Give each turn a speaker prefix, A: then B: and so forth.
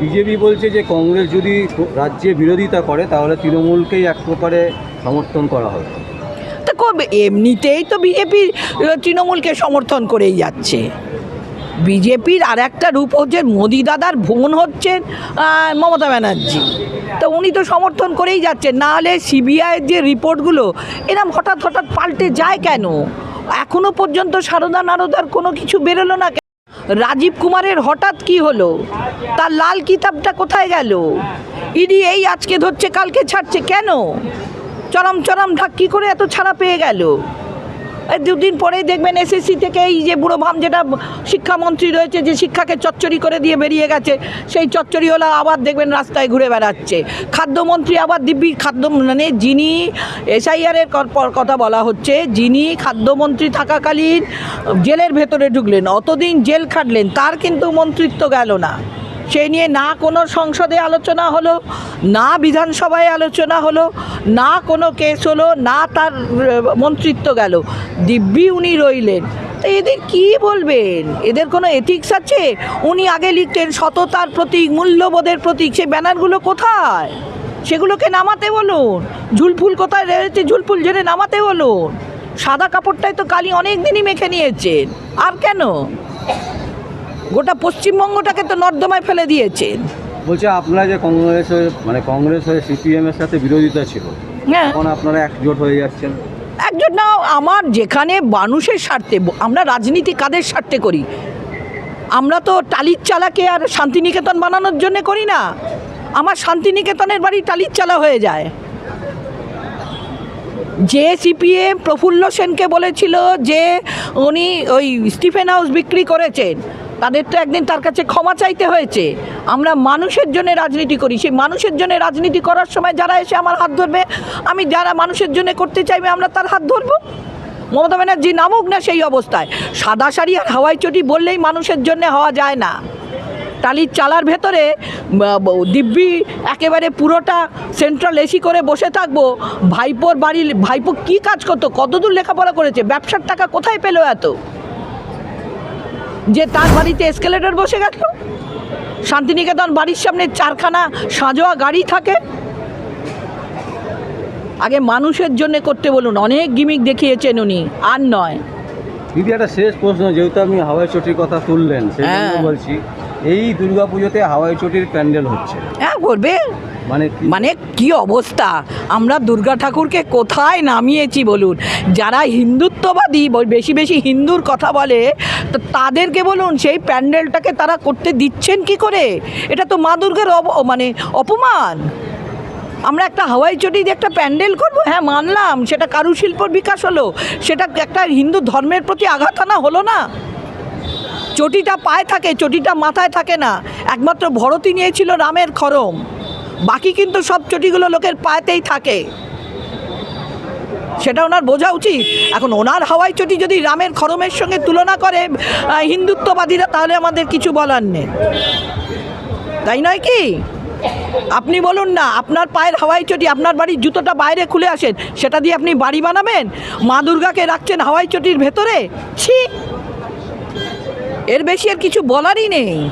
A: BJP বলছে যে কংগ্রেস যদি রাজ্যে বিরোধিতা করে, তাহলে তৃণমূলকেই এক প্রকারে সমর্থন করা হবে।
B: তা কবে? এমনিতেই তো বিজেপি তৃণমূলকে সমর্থন করেই যাচ্ছে। বিজেপির আর একটা রূপ হচ্ছে মোদি দাদার বোন হচ্ছেন মমতা ব্যানার্জি। তো উনি তো সমর্থন করেই যাচ্ছেন। না হলে সিবিআইয়ের যে রিপোর্টগুলো, এরম হঠাৎ হঠাৎ পাল্টে যায় কেন? এখনও পর্যন্ত সারদা নারদার কোনো কিছু বেরোলো না? রাজীব কুমারের হঠাৎ কি হলো? তার লাল কিতাবটা কোথায় গেল? ইডি এই আজকে ধরছে, কালকে ছাড়ছে কেন? চরম চরম ঢাক কী করে এত ছাড়া পেয়ে গেল। দুদিন পরেই দেখবেন এসএসসি থেকে এই যে বুড়ো ভাম যেটা শিক্ষামন্ত্রী রয়েছে, যে শিক্ষাকে চচ্চড়ি করে দিয়ে বেরিয়ে গেছে, সেই চচ্চড়ি হলো আবার দেখবেন রাস্তায় ঘুরে বেড়াচ্ছে। খাদ্যমন্ত্রী আবার দিব্যি খাদ্য মানে যিনি এসআইআরের কথা বলা হচ্ছে, যিনি খাদ্যমন্ত্রী থাকাকালীন জেলের ভেতরে ঢুকলেন, অতদিন জেল খাটলেন, তার কিন্তু মন্ত্রিত্ব গেল না। সেই নিয়ে না কোনো সংসদে আলোচনা হলো, না বিধানসভায় আলোচনা হলো, না কোনো কেস হলো, না তার মন্ত্রিত্ব গেল। দিব্যি উনি রইলেন। এদের কি বলবেন? এদের কোনো এথিক্স আছে? উনি আগে লিখতেন সততার প্রতীক, মূল্যবোধের প্রতীক সেই ব্যানারগুলো কোথায়? সেগুলোকে নামাতে বলুন। ঝুলফুল কোথায়? রয়েছে ঝুলফুল ঝেড়ে নামাতে বলুন। সাদা কাপড়টাই তো কালি অনেক দিনই মেখে নিয়েছেন। আর কেন? গোটা পশ্চিমবঙ্গটাকে তো নর্দমায় ফেলে দিয়েছেন
A: বলছে আপনারা যে কংগ্রেস হয়ে মানে কংগ্রেস হয়ে সিপিএম এর সাথে বিরোধিতা ছিল
B: হ্যাঁ।
A: এখন আপনারা একজোট হয়ে যাচ্ছেন।
B: একজন না আমার যেখানে মানুষের স্বার্থে আমরা রাজনীতি কাদের স্বার্থে করি? আমরা তো টালির চালাকে আর শান্তিনিকেতন বানানোর জন্য করি না। আমার শান্তিনিকেতনের বাড়ি টালির চালা হয়ে যায়। যে সিপিএম প্রফুল্ল সেনকে বলেছিল যে উনি ওই স্টিফেন হাউস বিক্রি করেছেন তাদের তো একদিন তার কাছে ক্ষমা চাইতে হয়েছে। আমরা মানুষের জন্য রাজনীতি করি। সেই মানুষের জন্য রাজনীতি করার সময় যারা এসে আমার হাত ধরবে, আমি যারা মানুষের জন্য করতে চাইবে, আমরা তার হাত ধরবো। মমতা ব্যানার্জি নামুক না সেই অবস্থায়। সাদা শাড়ি আর হাওয়াই চটি বললেই মানুষের জন্য হওয়া যায় না। টালির চালার ভেতরে দিব্যি একেবারে পুরোটা সেন্ট্রাল এসি করে বসে থাকব। ভাইপোর বাড়ির, ভাইপো কি কাজ করতো? কতদূর লেখাপড়া করেছে? ব্যবসার টাকা কোথায় পেল এত? যে তার বাড়িতে এসকেলেটর বসে গেল। শান্তিনিকেতন বাড়ির সামনে চারখানা সাজোয়া গাড়ি থাকে। আগে মানুষের জন্য করতে বলুন অনেক গিমিক দেখিয়েছেন উনি আর নয়।
A: দিদি একটা শেষ প্রশ্ন যেহেতু আপনি হাওয়াই চটির কথা তুললেন সেই
B: হ্যাঁ।
A: বলছি এই দুর্গাপুজোতে হাওয়াই চটির প্যান্ডেল হচ্ছে।
B: হ্যাঁ করবে।
A: মানে
B: মানে কি অবস্থা? আমরা দুর্গা ঠাকুরকে কোথায় নামিয়েছি বলুন? যারা হিন্দুত্ববাদী বেশি বেশি হিন্দুর কথা বলে, তো তাদেরকে বলুন, সেই প্যান্ডেলটাকে তারা করতে দিচ্ছেন কি করে? এটা তো মা দুর্গার মানে অপমান। আমরা একটা হাওয়াই চটি দিয়ে একটা প্যান্ডেল করব? হ্যাঁ মানলাম, সেটা কারুশিল্পর বিকাশ হলো। সেটা একটা হিন্দু ধর্মের প্রতি আঘাত আনা হলো না। চটিটা পায়ে থাকে, চটিটা মাথায় থাকে না। একমাত্র ভরতই নিয়েছিল রামের খরম। বাকি কিন্তু সব চটিগুলো লোকের পায়েতেই থাকে। সেটা ওনার বোঝা উচিত। এখন ওনার হাওয়াই চটি যদি রামের খরমের সঙ্গে তুলনা করে হিন্দুত্ববাদীরা, তাহলে আমাদের কিছু বলার নেই। তাই নয় কি? আপনি বলুন না, আপনার পায়ের হাওয়াই চটি, আপনার বাড়ির জুতোটা বাইরে খুলে আসেন, সেটা দিয়ে আপনি বাড়ি বানাবেন? মা দুর্গাকে রাখছেন হাওয়াই চটির ভেতরে? ছি! এর বেশি আর কিছু বলারই নেই।